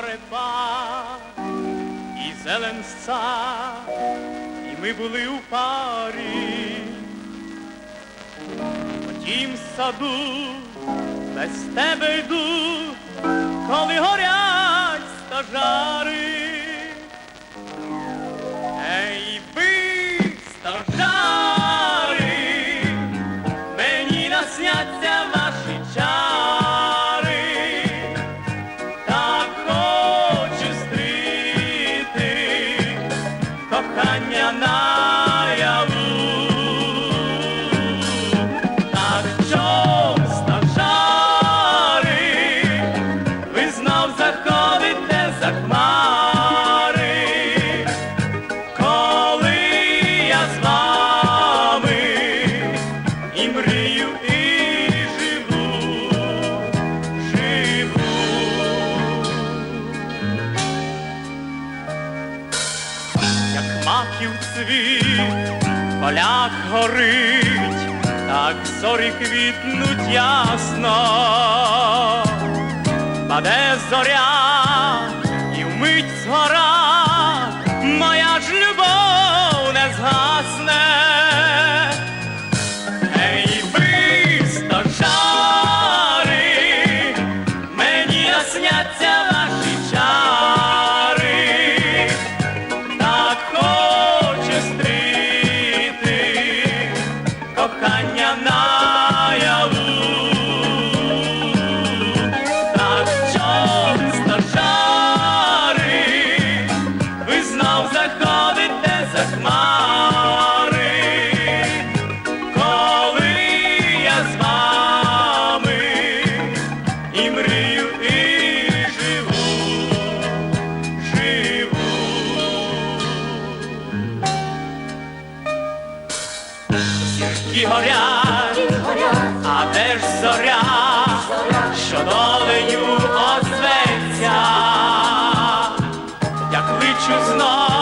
Дореба і зеленця, і ми були у парі, потім саду без тебе йду, коли горять стажари. mañana. років цвіт, поляк горить, так зорі квітнуть ясно, паде зоря. Тільки горя, а де ж зоря, що долею озветься, як личу знову.